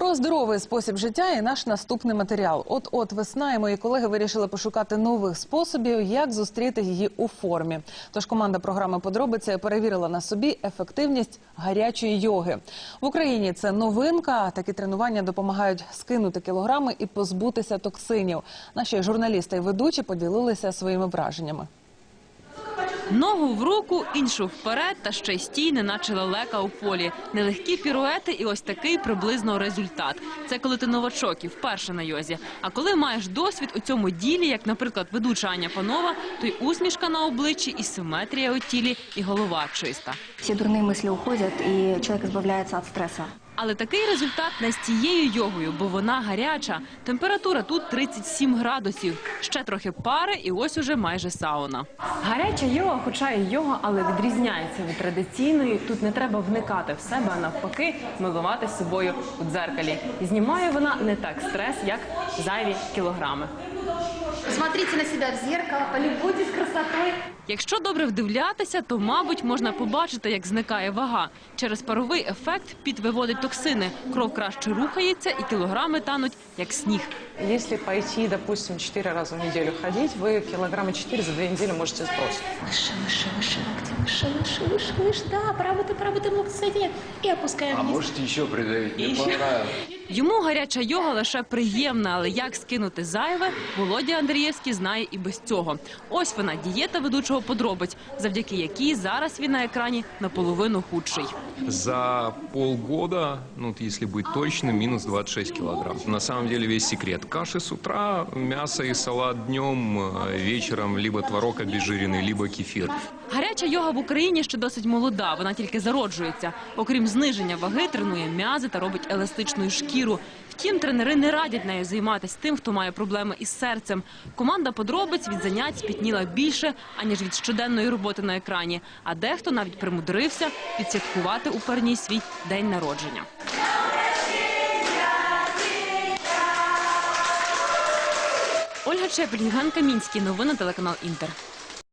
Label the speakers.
Speaker 1: Про здоровий спосіб життя і наш наступний матеріал. От от весна, і мої колеги вирішили пошукати нових способів, як зустріти її у формі. Тож команда програми Подробиця перевірила на собі ефективність гарячої йоги в Україні. Це новинка. Такі тренування допомагають скинути кілограми і позбутися токсинів. Наші журналісти і ведучі поділилися своїми враженнями.
Speaker 2: Ногу в руку, іншу вперед та ще й стій, неначе лелека у полі. Нелегкі піруети і ось такий приблизно результат. Це коли ти новачок і вперше на йозі. А коли маєш досвід у цьому ділі, як, наприклад, ведуча Аня Панова, то й усмішка на обличчі, і симетрія у тілі, і голова чиста.
Speaker 3: Все дурные мысли уходят, и человек избавляется от стресса.
Speaker 2: Але такий результат не з цією йогою, бо вона гаряча. Температура тут 37 градусів. Ще трохи пари, і ось уже майже сауна.
Speaker 4: Гаряча йога, хоча і йога, але відрізняється від традиційної. Тут не треба вникати в себе, а навпаки, милувати собою у дзеркалі. І знімає вона не так стрес, як зайві кілограми.
Speaker 5: Смотрите на себя в зеркало, полюбуйтесь красотой
Speaker 2: Якщо добре вдивлятися, то, мабуть, можна побачити, як зникає вага. Через паровий ефект піт виводить токсини, кров краще рухається і кілограми тануть, як сніг.
Speaker 6: Если пойти, допустим, 4 раза в неделю ходить, вы килограмма 4 за 2 недели можете сбросить.
Speaker 5: Выше, выше, выше локти, выше, выше, выше, выше. Да, поработай, поработай локти соединять. И опускаем
Speaker 7: А
Speaker 5: вниз.
Speaker 7: можете еще придавить? Мне понравилось.
Speaker 2: Йому гаряча йога лише приємна, але як скинути зайве, Володя Андрієвський знає і без цього. Ось вона дієта ведучого подробиць, завдяки якій зараз він на екрані наполовину худший.
Speaker 8: За полгода, ну вот если быть точным, минус 26 килограмм. На самом деле весь секрет. Каши с утра, мясо и салат днем, э, вечером либо творог обезжиренный, либо кефир.
Speaker 2: Гаряча йога в Україні ще досить молода, вона тільки зароджується. Окрім зниження ваги, тренує м'язи та робить еластичною шкіру. Втім, тренери не радять нею займатися тим, хто має проблеми із серцем. Команда подробиць від занять спітніла більше, аніж від щоденної роботи на екрані. А дехто навіть примудрився відсвяткувати у парній свій день народження. Ольга Чепель, Євген Камінський. Новини телеканал Інтер.